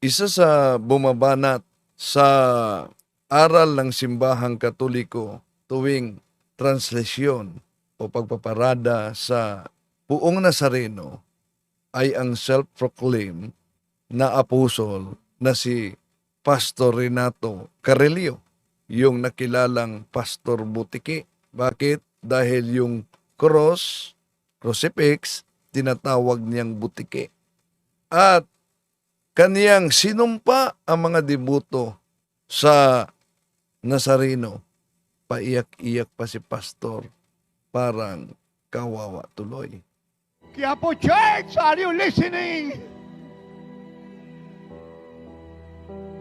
Isa sa bumabanat sa aral ng simbahang katoliko tuwing translasyon o pagpaparada sa buong Nazareno ay ang self-proclaimed na apostol na si Pastor Renato Carelio, yung nakilalang Pastor Butiki. Bakit? Dahil yung cross, crucifix, tinatawag niyang butiki. At kaniyang sinumpa ang mga debuto sa Nazareno. Paiyak-iyak pa si pastor. Parang kawawa tuloy. Kaya po, church, are you listening?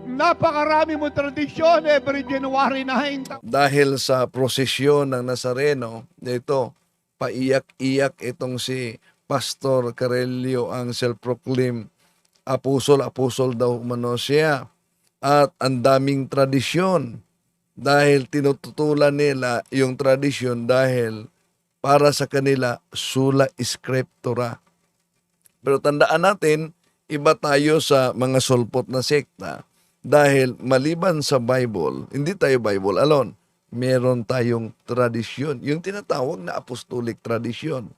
Napakarami mo tradisyon every January 9. Dahil sa prosesyon ng Nazareno, ito, paiyak-iyak itong si Pastor Carelio ang self-proclaimed apostol, apostol daw umano siya. At ang daming tradisyon dahil tinututulan nila yung tradisyon dahil para sa kanila sula scriptura. Pero tandaan natin, iba tayo sa mga sulpot na sekta dahil maliban sa Bible, hindi tayo Bible alone. Meron tayong tradisyon, yung tinatawag na apostolic tradisyon.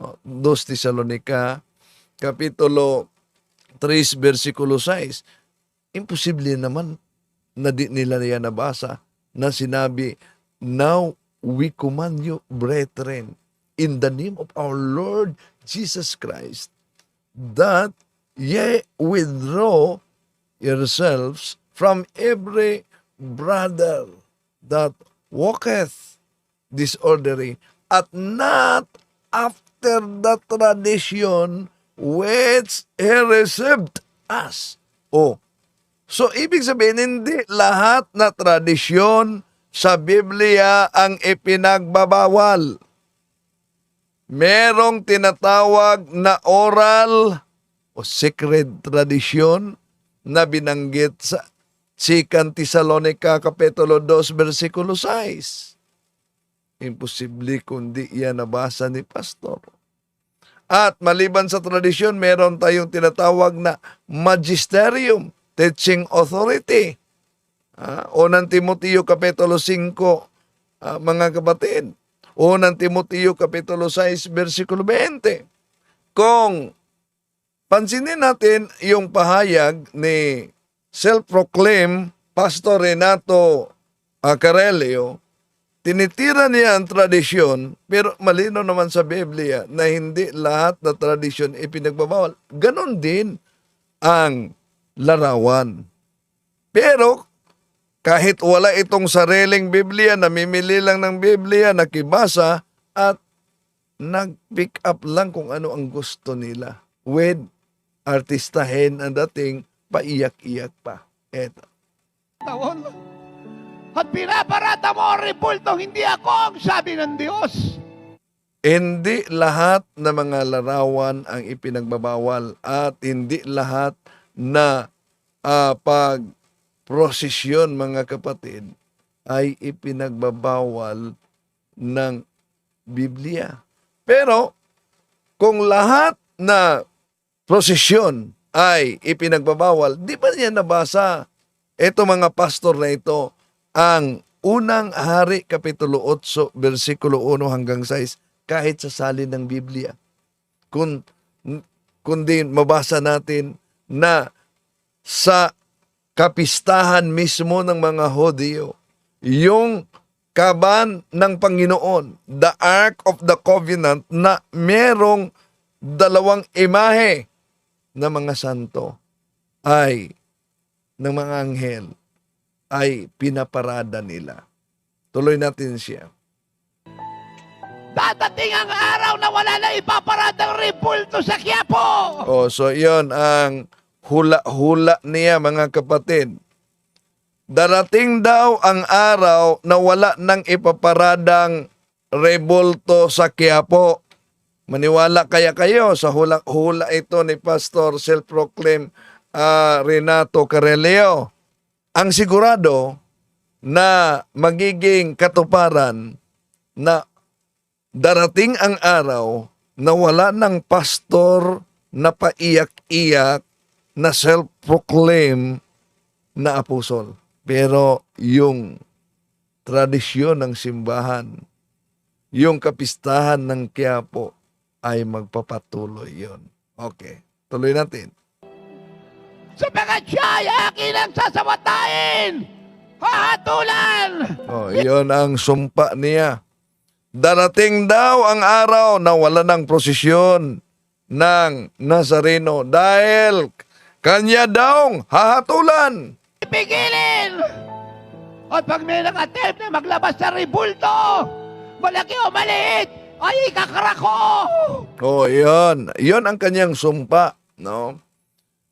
O, 2 Thessalonica, Kapitulo 3, versikulo 6. Imposible naman na di nila yan nabasa na sinabi, Now we command you, brethren, in the name of our Lord Jesus Christ, that ye withdraw yourselves from every brother that walketh disorderly, at not after the tradition which he received us. Oh, so ibig sabihin, hindi lahat na tradisyon sa Biblia ang ipinagbabawal. Merong tinatawag na oral o secret tradition na binanggit sa Sikan Tesalonica Kapitulo 2 versikulo 6. Imposible kundi yan nabasa ni pastor. At maliban sa tradisyon, meron tayong tinatawag na magisterium, teaching authority. Ah, unang Timoteo Kapitulo 5, ah, mga kapatid. Unang Timoteo Kapitulo 6, versikulo 20. Kung pansinin natin yung pahayag ni self-proclaimed Pastor Renato uh, tinitira niya ang tradisyon, pero malino naman sa Biblia na hindi lahat na tradisyon ipinagbabawal. Ganon din ang larawan. Pero kahit wala itong sariling Biblia, namimili lang ng Biblia, nakibasa, at nag-pick up lang kung ano ang gusto nila. With artistahin ang dating paiyak-iyak pa. Eto. Taon. At pinaparata mo ang repulto, hindi ako ang sabi ng Diyos. Hindi lahat na mga larawan ang ipinagbabawal at hindi lahat na ah, pag mga kapatid ay ipinagbabawal ng Biblia. Pero kung lahat na prosesyon ay ipinagbabawal, di ba niya nabasa ito mga pastor na ito ang unang hari kapitulo 8 versikulo 1 hanggang 6 kahit sa salin ng Biblia. Kung kundi mabasa natin na sa kapistahan mismo ng mga Hodyo, yung kaban ng Panginoon, the Ark of the Covenant na merong dalawang imahe ng mga santo ay ng mga anghel ay pinaparada nila. Tuloy natin siya. Dadating ang araw na wala na ipaparadang repulto sa Quiapo. Oh, so yon ang hula-hula niya mga kapatid. Darating daw ang araw na wala nang ipaparadang rebulto sa Quiapo. Maniwala kaya kayo sa hula-hula ito ni Pastor self-proclaimed ah, Renato Carelio. Ang sigurado na magiging katuparan na darating ang araw na wala ng pastor na paiyak-iyak na self-proclaim na apostol. Pero yung tradisyon ng simbahan, yung kapistahan ng Quiapo ay magpapatuloy yon. Okay, tuloy natin. Sapagat siya ay akin ang sasawatain! Hahatulan! Oh, yon ang sumpa niya. Darating daw ang araw na wala ng prosesyon ng Nazareno dahil kanya daw hahatulan. Ipigilin! At pag may nag-attempt na maglabas sa ribulto, malaki o maliit, ay ikakara ko! Oh, yon. Yon ang kanyang sumpa, no?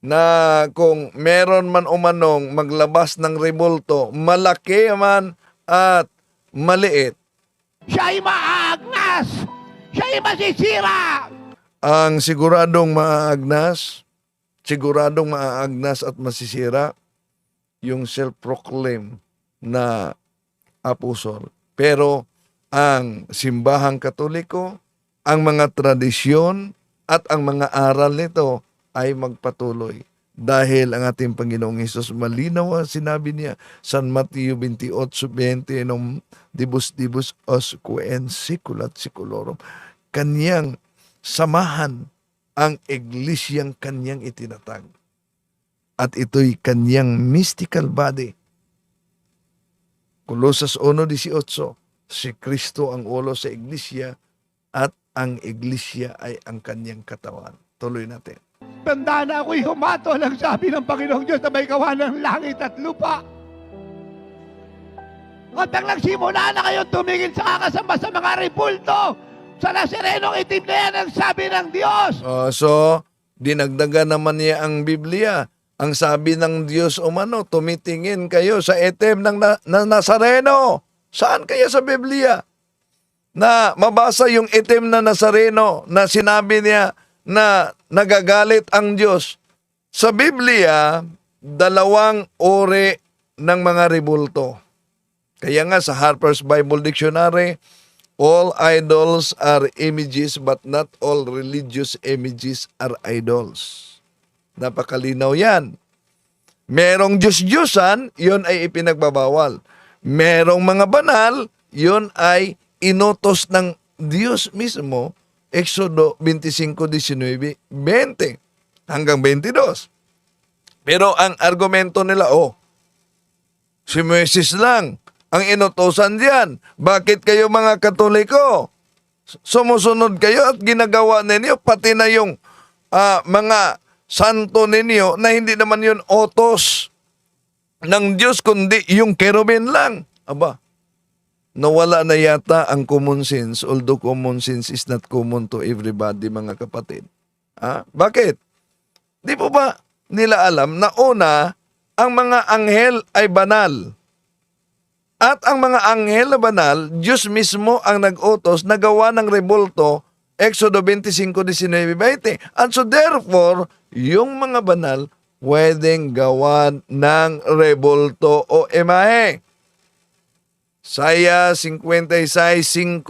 Na kung meron man umanong maglabas ng rebulto, malaki man at maliit, Siya ay maagnas! Siya ay masisira! ang siguradong maaagnas, siguradong maaagnas at masisira, yung self-proclaim na apostol. Pero ang simbahang katoliko, ang mga tradisyon at ang mga aral nito ay magpatuloy. Dahil ang ating Panginoong Hesus malinaw ang sinabi niya San Mateo 28:20 nung dibus dibus os queen siculat siculorum kanyang samahan ang iglesyang kanyang itinatag. At ito'y kanyang mystical body. Kolosas 1.18, si Kristo ang ulo sa iglesia at ang iglesia ay ang kanyang katawan. Tuloy natin. Tanda na ako'y humato lang sabi ng Panginoong Diyos na may gawa ng langit at lupa. At nang nagsimula na kayo tumingin sa kakasama sa mga ribulto, sa nasirenong itim na yan ang sabi ng Diyos. Oh, so, dinagdagan naman niya ang Biblia. Ang sabi ng Diyos umano, tumitingin kayo sa itim ng na, na Nazareno. Saan kaya sa Biblia? Na mabasa yung itim na Nazareno na sinabi niya na nagagalit ang Diyos. Sa Biblia, dalawang uri ng mga ribulto. Kaya nga sa Harper's Bible Dictionary, all idols are images but not all religious images are idols. Napakalinaw yan. Merong Diyos-Diyosan, yun ay ipinagbabawal. Merong mga banal, yun ay inutos ng Diyos mismo, Exodo 25:19, 20 hanggang 22. Pero ang argumento nila, oh, si Moises lang ang inutosan diyan. Bakit kayo mga Katoliko? Sumusunod kayo at ginagawa ninyo pati na yung ah, mga santo ninyo na hindi naman yun otos ng Diyos kundi yung kerubin lang. Aba, nawala na yata ang common sense although common sense is not common to everybody mga kapatid. Ah, bakit? Di po ba nila alam na una, ang mga anghel ay banal. At ang mga anghel na banal, Diyos mismo ang nag-utos na gawa ng rebulto, Exodo 25:19-20. And so therefore, yung mga banal, pwedeng gawan ng rebulto o emahe. Saya 56.5,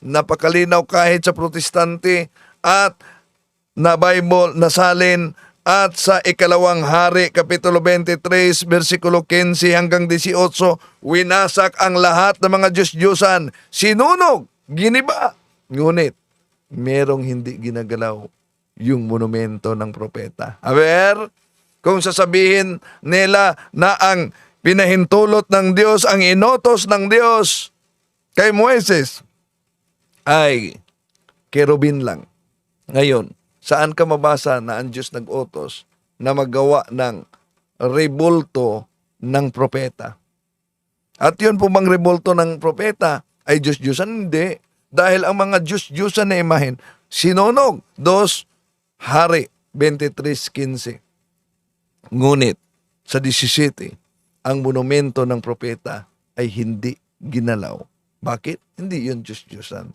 napakalinaw kahit sa protestante at na Bible nasalin at sa ikalawang hari, Kapitulo 23, versikulo 15 hanggang 18, winasak ang lahat ng mga Diyos-Diyosan, sinunog, giniba. Ngunit, merong hindi ginagalaw yung monumento ng propeta. Aber, kung sasabihin nila na ang pinahintulot ng Diyos, ang inotos ng Diyos kay Moises, ay kerubin lang. Ngayon, saan ka mabasa na ang Diyos nag-utos na maggawa ng rebulto ng propeta? At yun po bang rebulto ng propeta ay Diyos-Diyosan? Hindi. Dahil ang mga Diyos-Diyosan na imahin, sinunog. Dos, Hari 23.15. Ngunit, sa 17, ang monumento ng propeta ay hindi ginalaw. Bakit? Hindi yun Diyos-Diyosan.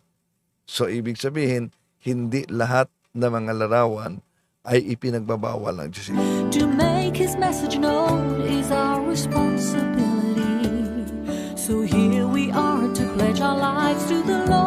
So, ibig sabihin, hindi lahat ng mga larawan ay ipinagbabawal ng Diyos. To make his message known is our responsibility. So here we are to pledge our lives to the Lord.